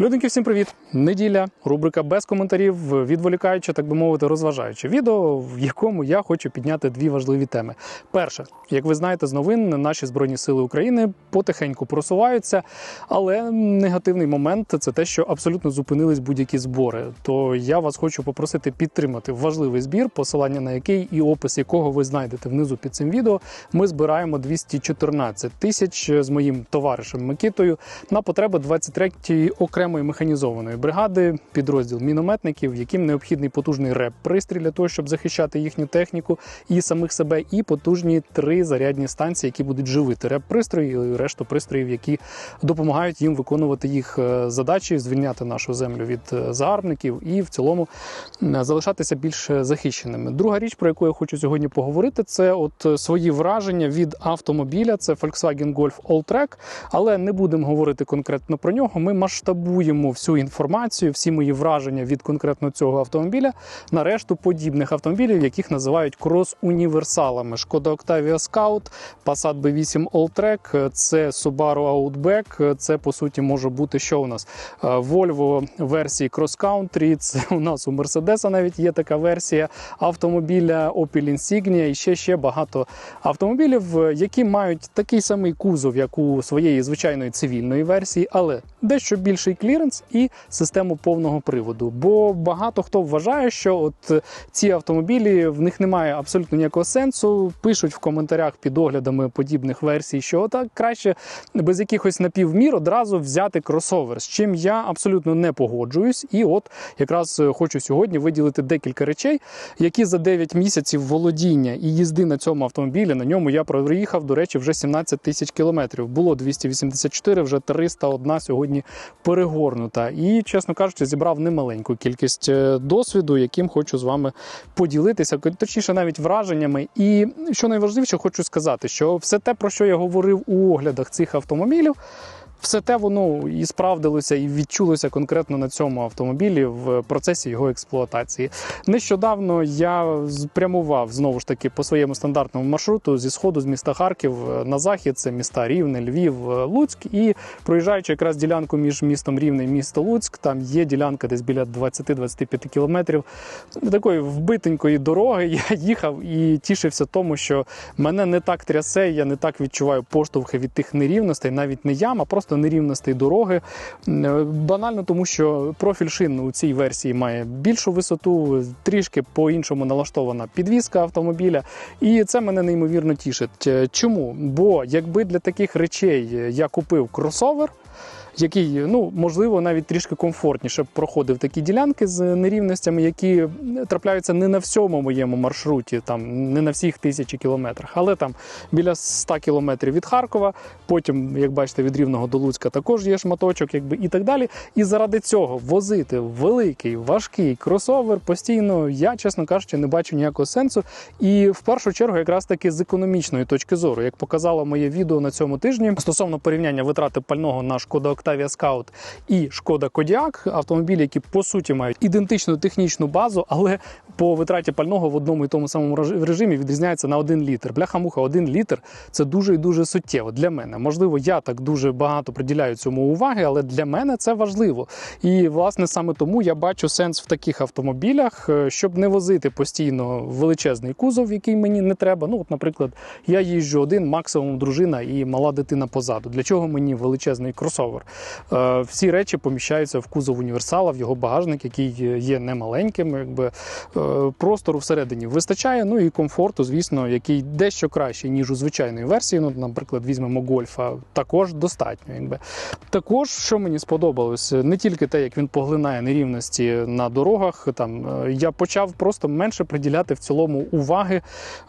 Людники, всім привіт! Неділя, рубрика без коментарів, відволікаючи, так би мовити, розважаюче відео, в якому я хочу підняти дві важливі теми. Перше, як ви знаєте, з новин наші збройні сили України потихеньку просуваються, але негативний момент це те, що абсолютно зупинились будь-які збори. То я вас хочу попросити підтримати важливий збір, посилання на який і опис якого ви знайдете внизу під цим відео. Ми збираємо 214 тисяч з моїм товаришем Микитою на потреби 23-ї окремої механізованої бригади, підрозділ мінометників, яким необхідний потужний реп-пристрій для того, щоб захищати їхню техніку і самих себе, і потужні три зарядні станції, які будуть живити реп-пристрої і решту пристроїв, які допомагають їм виконувати їх е, задачі, звільняти нашу землю від е, загарбників і в цілому залишатися більш захищеними. Друга річ, про яку я хочу сьогодні поговорити, це от е, свої враження від автомобіля. Це Volkswagen Golf Alltrack, але не будемо говорити конкретно про нього. Ми масштабуємо всю інформацію, всі мої враження від конкретно цього автомобіля на решту подібних автомобілів, яких називають крос-універсалами. Шкода Octavia Scout, Passat B8 Alltrack, це Subaru Outback, це по суті може бути що у нас Е, Volvo версії Cross Country, це у нас у Mercedes навіть є така версія автомобіля Opel Insignia і ще ще багато автомобілів, е, які мають такий самий кузов, як у своєї звичайної цивільної версії, але дещо більший кліренс і систему повного приводу. Бо багато хто вважає, що от е, ці автомобілі в них немає абсолютно ніякого сенсу. Пишуть в коментарях під оглядами подібних версій, що так краще без якихось напівмір одразу взяти кросовер, з чим я абсолютно не погоджуюсь. І от якраз е, хочу сьогодні виділити декілька речей, які за 9 місяців володіння і їзди на цьому автомобілі на ньому я проїхав, до речі, вже 17 тисяч кілометрів. Було 284, вже 301 сьогодні перегорнута. І, чесно кажучи, зібрав немаленьку кількість е, досвіду, яким хочу з вами поділитися, точніше, навіть враженнями. І що найважливіше, хочу сказати, що все те, про що я говорив у оглядах цих автомобілів. Все те воно і справдилося, і відчулося конкретно на цьому автомобілі в процесі його експлуатації. Нещодавно я спрямував знову ж таки по своєму стандартному маршруту зі сходу з міста Харків на захід, це міста Рівне, Львів, Луцьк. І проїжджаючи якраз ділянку між містом Рівне і місто Луцьк, там є ділянка десь біля 20-25 кілометрів такої вбитенької дороги. Я їхав і тішився тому, що мене не так трясе, я не так відчуваю поштовхи від тих нерівностей, навіть не ям, а просто нерівностей дороги. Е, Банально тому, що профіль шин у цій версії має більшу висоту, трішки по-іншому налаштована підвізка автомобіля, і це мене неймовірно тішить. Е, Чому? Бо якби для таких речей я купив кросовер. Який ну можливо навіть трішки комфортніше проходив такі ділянки з нерівностями, які трапляються не на всьому моєму маршруті, там не на всіх тисячі кілометрах, але там біля 100 кілометрів від Харкова. Потім, як бачите, від Рівного до Луцька також є шматочок, якби і так далі. І заради цього возити великий важкий кросовер постійно, я чесно кажучи, не бачу ніякого сенсу. І в першу чергу, якраз таки з економічної точки зору, як показало моє відео на цьому тижні стосовно порівняння витрати пального на шкода Octavia Scout і Шкода Kodiaq, автомобілі, які по суті мають ідентичну технічну базу, але по витраті пального в одному і тому самому режимі відрізняється на один літр. Бляха-муха, один літр це дуже і дуже суттєво для мене. Можливо, я так дуже багато приділяю цьому уваги, але для мене це важливо. І власне саме тому я бачу сенс в таких автомобілях, е, щоб не возити постійно величезний кузов, який мені не треба. Ну, от, наприклад, я їжджу один, максимум дружина і мала дитина позаду. Для чого мені величезний кросовер? Е, Всі речі поміщаються в кузов універсала, в його багажник, який є немаленьким. Якби е, простору всередині вистачає. Ну і комфорту, звісно, який дещо кращий, ніж у звичайної версії. Ну, наприклад, візьмемо гольфа, також достатньо. Якби. Також, що мені сподобалось, не тільки те, як він поглинає нерівності на дорогах. Там е, я почав просто менше приділяти в цілому уваги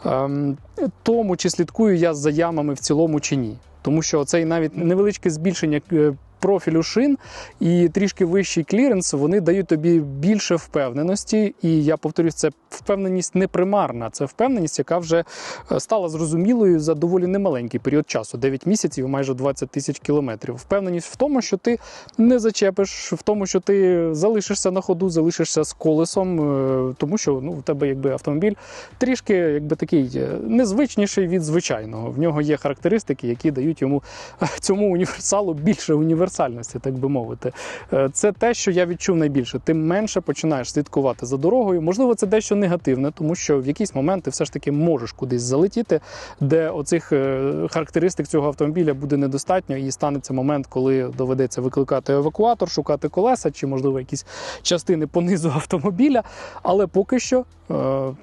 ем, тому, чи слідкую я за ямами в цілому чи ні. Тому що цей навіть невеличке збільшення е, профілю шин і трішки вищий кліренс, вони дають тобі більше впевненості. І я повторюсь, це впевненість не примарна, це впевненість, яка вже е, стала зрозумілою за доволі немаленький період часу 9 місяців, майже 20 тисяч кілометрів. Впевненість в тому, що ти не зачепиш, в тому, що ти залишишся на ходу, залишишся з колесом, е, тому що ну, в тебе якби автомобіль трішки якби такий е, незвичніший від звичайного. В нього є характеристики, які дають йому цьому універсалу більше універсалу універсальності, так би мовити. Е, Це те, що я відчув найбільше. Ти менше починаєш слідкувати за дорогою. Можливо, це дещо негативне, тому що в якийсь момент ти все ж таки можеш кудись залетіти, де оцих е, характеристик цього автомобіля буде недостатньо, і станеться момент, коли доведеться викликати евакуатор, шукати колеса чи, можливо, якісь частини понизу автомобіля. Але поки що е,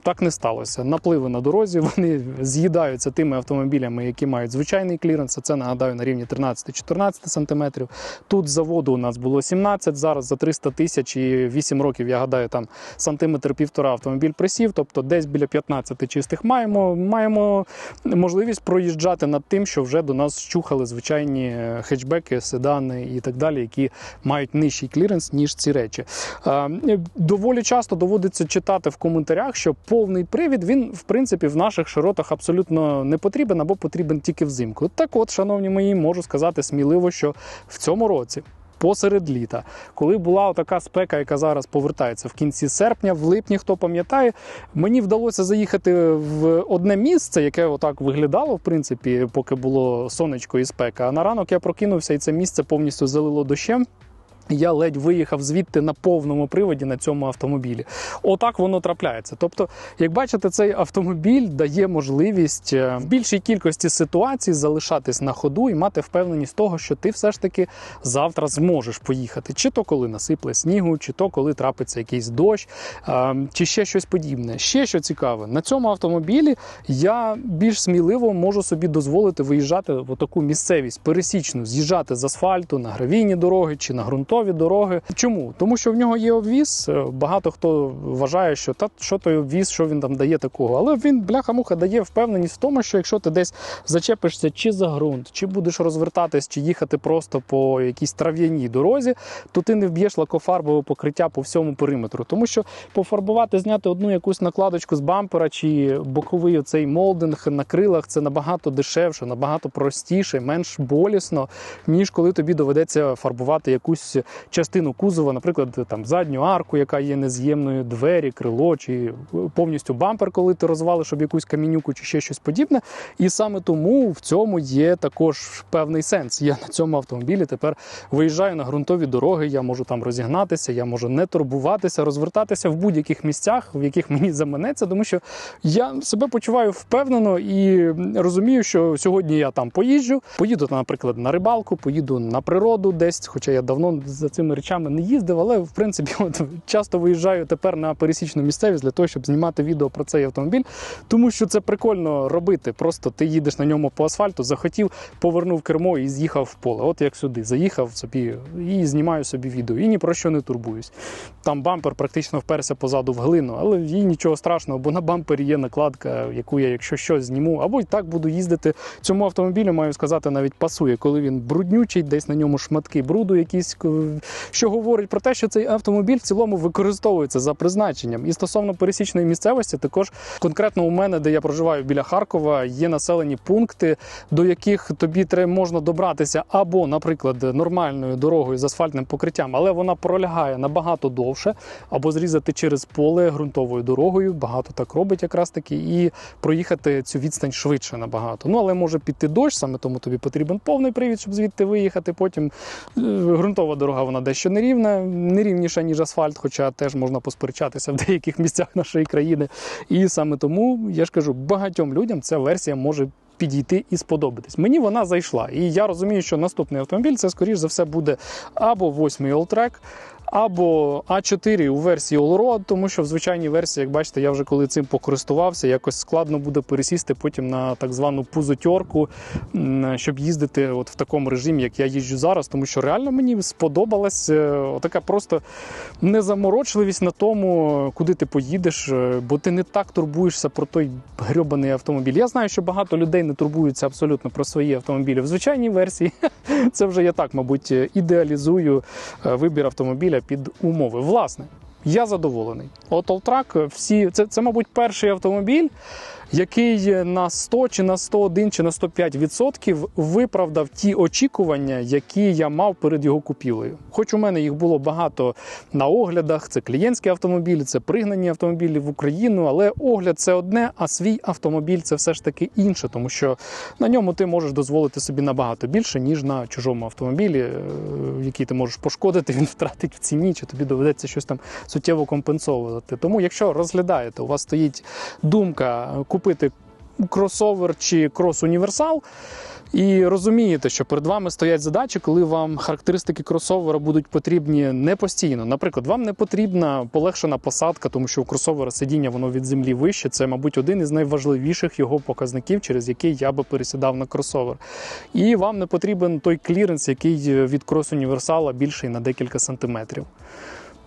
так не сталося. Напливи на дорозі вони з'їдаються тими автомобілями, які мають звичайний кліренс. Це нагадаю на рівні 13-14 сантиметрів. Тут заводу у нас було 17, зараз за 300 тисяч і 8 років, я гадаю, там сантиметр півтора автомобіль присів, тобто десь біля 15 чистих маємо. Маємо можливість проїжджати над тим, що вже до нас щухали звичайні хетчбеки, седани і так далі, які мають нижчий кліренс, ніж ці речі. Е, Доволі часто доводиться читати в коментарях, що повний привід він, в принципі, в наших широтах абсолютно не потрібен або потрібен тільки взимку. Так от, шановні мої, можу сказати сміливо, що в цьому році. Посеред літа, коли була така спека, яка зараз повертається в кінці серпня, в липні, хто пам'ятає, мені вдалося заїхати в одне місце, яке отак виглядало, в принципі, поки було сонечко і спека. А на ранок я прокинувся, і це місце повністю залило дощем. Я ледь виїхав звідти на повному приводі на цьому автомобілі. Отак воно трапляється. Тобто, як бачите, цей автомобіль дає можливість е, в більшій кількості ситуацій залишатись на ходу і мати впевненість того, що ти все ж таки завтра зможеш поїхати. Чи то коли насипле снігу, чи то коли трапиться якийсь дощ, е, чи ще щось подібне. Ще що цікаве, на цьому автомобілі я більш сміливо можу собі дозволити виїжджати в таку місцевість пересічну, з'їжджати з асфальту на гравійні дороги чи на ґрунтові дороги. Чому? Тому що в нього є обвіз. Е, Багато хто вважає, що та що той обвіз, що він там дає такого. Але він бляха-муха дає впевненість в тому, що якщо ти десь зачепишся чи за ґрунт, чи будеш розвертатись, чи їхати просто по якійсь трав'яній дорозі, то ти не вб'єш лакофарбове покриття по всьому периметру. Тому що пофарбувати, зняти одну якусь накладочку з бампера чи боковий оцей молдинг на крилах це набагато дешевше, набагато простіше, менш болісно, ніж коли тобі доведеться фарбувати якусь частину кузова, наприклад, там задню арку, яка є нез'ємною, двері, крило, чи повністю бампер, коли ти розвалиш об якусь камінюку чи ще щось подібне. І саме тому в цьому є також певний сенс. Я на цьому автомобілі тепер виїжджаю на ґрунтові дороги, я можу там розігнатися, я можу не турбуватися, розвертатися в будь-яких місцях, в яких мені заманеться, тому що я себе почуваю впевнено і розумію, що сьогодні я там поїжджу, поїду, наприклад, на рибалку, поїду на природу десь, хоча я давно за цими речами не їздив, але в принципі от, часто виїжджаю тепер на пересічну місцевість для того, щоб знімати відео про цей автомобіль, тому що це прикольно робити. Просто ти їдеш на ньому по асфальту, захотів, повернув кермо і з'їхав в поле. От як сюди, заїхав собі і знімаю собі відео. І ні про що не турбуюсь. Там бампер практично вперся позаду в глину, але їй нічого страшного, бо на бампері є накладка, яку я, якщо щось зніму, або й так буду їздити. Цьому автомобілю маю сказати, навіть пасує, коли він бруднючий, десь на ньому шматки бруду якісь що говорить про те, що цей автомобіль в цілому використовується за призначенням. І стосовно пересічної місцевості, також конкретно у мене, де я проживаю біля Харкова, є населені пункти, до яких тобі можна добратися або, наприклад, нормальною дорогою з асфальтним покриттям, але вона пролягає набагато довше, або зрізати через поле ґрунтовою дорогою. Багато так робить, якраз таки, і проїхати цю відстань швидше набагато. Ну але може піти дощ, саме тому тобі потрібен повний привід, щоб звідти виїхати. Потім е, ґрунтова дорога вона дещо нерівна, нерівніша, ніж асфальт, хоча теж можна посперечатися в деяких місцях нашої країни. І саме тому я ж кажу, багатьом людям ця версія може. Підійти і сподобатись. Мені вона зайшла. І я розумію, що наступний автомобіль це, скоріш за все, буде або 8 Alltrack, або А4 у версії Allroad, тому що в звичайній версії, як бачите, я вже коли цим покористувався, якось складно буде пересісти потім на так звану пузотьорку, щоб їздити от в такому режимі, як я їжджу зараз, тому що реально мені сподобалась е, така просто незаморочливість на тому, куди ти поїдеш, е, бо ти не так турбуєшся про той грьобаний автомобіль. Я знаю, що багато людей не турбуються абсолютно про свої автомобілі в звичайній версії. Це вже я так, мабуть, ідеалізую е, вибір автомобіля під умови. Власне, я задоволений. От Alltrack, всі це, це, мабуть, перший автомобіль, який на 100 чи на 101 чи на 105 відсотків виправдав ті очікування, які я мав перед його купівлею. Хоч у мене їх було багато на оглядах, це клієнтські автомобілі, це пригнані автомобілі в Україну, але огляд це одне, а свій автомобіль це все ж таки інше, тому що на ньому ти можеш дозволити собі набагато більше, ніж на чужому автомобілі, е, який ти можеш пошкодити, він втратить в ціні, чи тобі доведеться щось там суттєво компенсовувати. Тому, якщо розглядаєте, у вас стоїть думка купити кросовер чи крос-універсал. І розумієте, що перед вами стоять задачі, коли вам характеристики кросовера будуть потрібні не постійно. Наприклад, вам не потрібна полегшена посадка, тому що у кросовера сидіння воно від землі вище. Це, мабуть, один із найважливіших його показників, через який я би пересідав на кросовер. І вам не потрібен той кліренс, який від крос-універсала більший на декілька сантиметрів.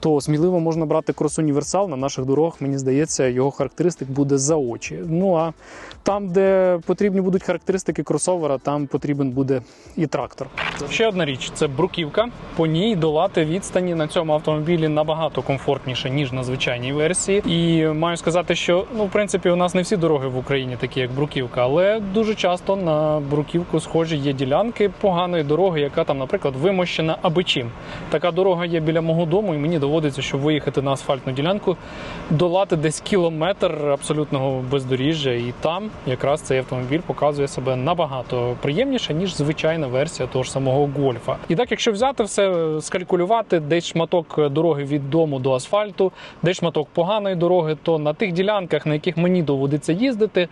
То сміливо можна брати крос-універсал на наших дорогах. Мені здається, його характеристик буде за очі. Ну а там, де потрібні будуть характеристики кросовера, там потрібен буде і трактор. Ще одна річ це бруківка. По ній долати відстані на цьому автомобілі набагато комфортніше ніж на звичайній версії. І маю сказати, що ну в принципі у нас не всі дороги в Україні такі, як бруківка, але дуже часто на бруківку схожі є ділянки поганої дороги, яка там, наприклад, вимощена аби чим. Така дорога є біля мого дому, і мені доводиться, щоб виїхати на асфальтну ділянку, долати десь кілометр абсолютного бездоріжжя, і там якраз цей автомобіль показує себе набагато приємніше, ніж звичайна версія того ж самого гольфа. І так, якщо взяти все, скалькулювати десь шматок дороги від дому до асфальту, десь шматок поганої дороги, то на тих ділянках, на яких мені доводиться їздити, е,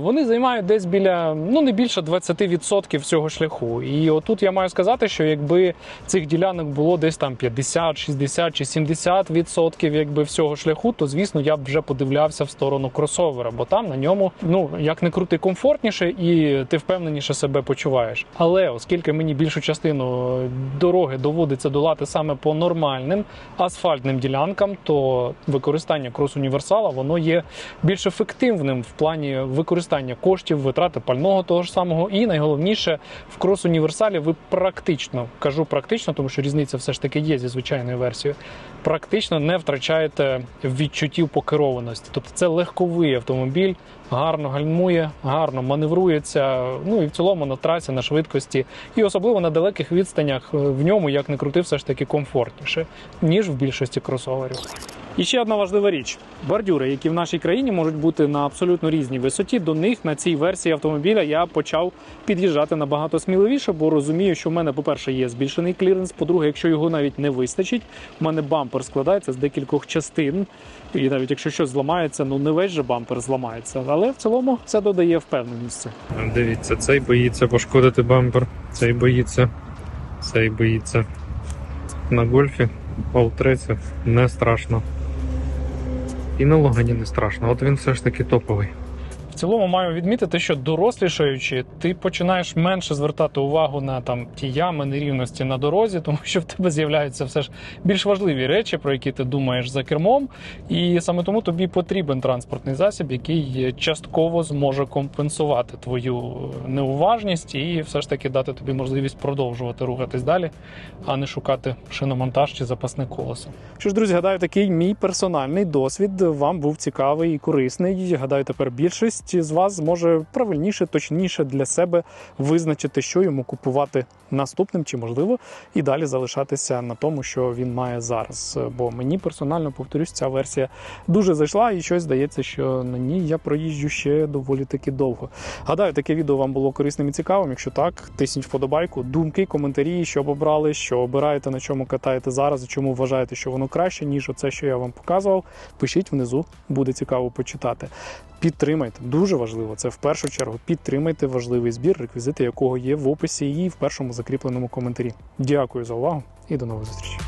вони займають десь біля ну не більше 20% всього шляху. І отут я маю сказати, що якби цих ділянок було десь там 50, 60 чи 70% якби всього шляху, то звісно я б вже подивлявся в сторону кросовера, бо там на ньому, ну як не крути, комфортніше і ти впевненіше себе почуваєш. Але оскільки мені більшу частину дороги доводиться долати саме по нормальним асфальтним ділянкам, то використання крос-універсала воно є більш ефективним в плані використання коштів, витрати пального того ж самого. І найголовніше в крос-універсалі ви практично кажу практично, тому що різниця все ж таки є зі звичайною версією. Практично не втрачаєте відчуттів покерованості. Тобто це легковий автомобіль, гарно гальмує, гарно маневрується. Ну і в цілому на трасі, на швидкості, і особливо на далеких відстанях е, в ньому, як не крути, все ж таки комфортніше, ніж в більшості кросоверів. І ще одна важлива річ: бордюри, які в нашій країні можуть бути на абсолютно різній висоті. До них на цій версії автомобіля я почав під'їжджати набагато сміливіше, бо розумію, що в мене, по-перше, є збільшений кліренс. По-друге, якщо його навіть не вистачить, в мене бампер складається з декількох частин. І навіть якщо щось зламається, ну не весь же бампер зламається. Але в цілому це додає впевненості. Дивіться, цей боїться пошкодити бампер, цей боїться, цей боїться. На гольфі пол-треці не страшно. І на Логані не страшно. От він все ж таки топовий. Цілому маю відмітити, що дорослішаючи, ти починаєш менше звертати увагу на там ті ями, нерівності на дорозі, тому що в тебе з'являються все ж більш важливі речі, про які ти думаєш за кермом. І саме тому тобі потрібен транспортний засіб, який частково зможе компенсувати твою неуважність і все ж таки дати тобі можливість продовжувати рухатись далі, а не шукати шиномонтаж чи запасне колесо. Що ж, друзі, гадаю, такий мій персональний досвід вам був цікавий і корисний. Гадаю, тепер більшість з вас зможе правильніше, точніше для себе визначити, що йому купувати наступним, чи можливо, і далі залишатися на тому, що він має зараз. Бо мені персонально повторюсь, ця версія дуже зайшла, і щось здається, що на ній я проїжджу ще доволі таки довго. Гадаю, таке відео вам було корисним і цікавим. Якщо так, тисніть вподобайку, думки, коментарі, що обрали, що обираєте, на чому катаєте зараз, і чому вважаєте, що воно краще, ніж оце, що я вам показував. Пишіть внизу, буде цікаво почитати. Підтримайте, дуже важливо. Це в першу чергу. Підтримайте важливий збір, реквізити якого є в описі і в першому закріпленому коментарі. Дякую за увагу і до нових зустрічей.